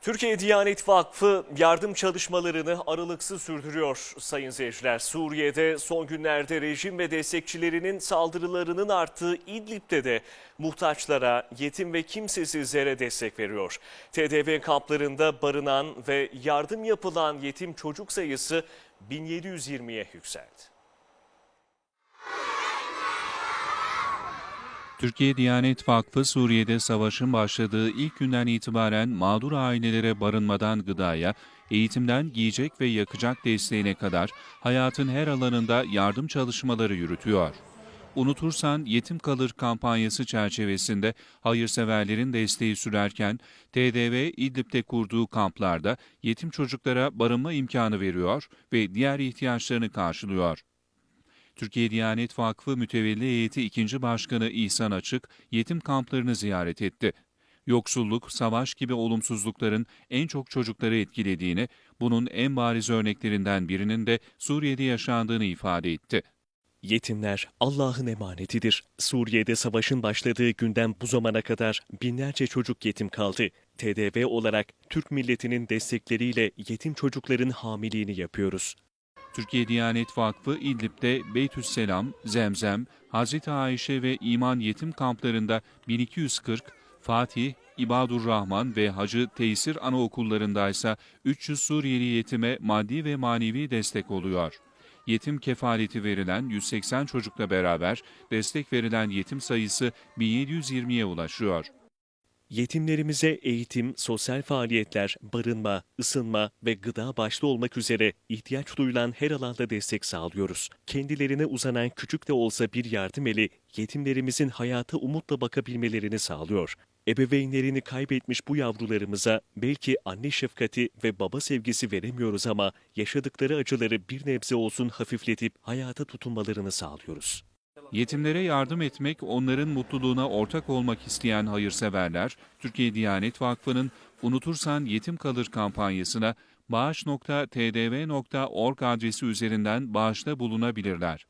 Türkiye Diyanet Vakfı yardım çalışmalarını aralıksız sürdürüyor sayın seyirciler. Suriye'de son günlerde rejim ve destekçilerinin saldırılarının arttığı İdlib'de de muhtaçlara, yetim ve kimsesizlere destek veriyor. TDV kamplarında barınan ve yardım yapılan yetim çocuk sayısı 1720'ye yükseldi. Türkiye Diyanet Vakfı Suriye'de savaşın başladığı ilk günden itibaren mağdur ailelere barınmadan gıdaya, eğitimden giyecek ve yakacak desteğine kadar hayatın her alanında yardım çalışmaları yürütüyor. Unutursan Yetim Kalır kampanyası çerçevesinde hayırseverlerin desteği sürerken TDV İdlib'de kurduğu kamplarda yetim çocuklara barınma imkanı veriyor ve diğer ihtiyaçlarını karşılıyor. Türkiye Diyanet Vakfı Mütevelli Heyeti 2. Başkanı İhsan Açık, yetim kamplarını ziyaret etti. Yoksulluk, savaş gibi olumsuzlukların en çok çocukları etkilediğini, bunun en bariz örneklerinden birinin de Suriye'de yaşandığını ifade etti. Yetimler Allah'ın emanetidir. Suriye'de savaşın başladığı günden bu zamana kadar binlerce çocuk yetim kaldı. TDV olarak Türk milletinin destekleriyle yetim çocukların hamiliğini yapıyoruz. Türkiye Diyanet Vakfı İdlib'de Beytüsselam, Zemzem, Hazreti Ayşe ve İman Yetim kamplarında 1240, Fatih, İbadurrahman ve Hacı Teysir anaokullarında ise 300 Suriyeli yetime maddi ve manevi destek oluyor. Yetim kefaleti verilen 180 çocukla beraber destek verilen yetim sayısı 1720'ye ulaşıyor. Yetimlerimize eğitim, sosyal faaliyetler, barınma, ısınma ve gıda başta olmak üzere ihtiyaç duyulan her alanda destek sağlıyoruz. Kendilerine uzanan küçük de olsa bir yardım eli yetimlerimizin hayata umutla bakabilmelerini sağlıyor. Ebeveynlerini kaybetmiş bu yavrularımıza belki anne şefkati ve baba sevgisi veremiyoruz ama yaşadıkları acıları bir nebze olsun hafifletip hayata tutunmalarını sağlıyoruz. Yetimlere yardım etmek, onların mutluluğuna ortak olmak isteyen hayırseverler, Türkiye Diyanet Vakfı'nın Unutursan Yetim Kalır kampanyasına bağış.tdv.org adresi üzerinden bağışta bulunabilirler.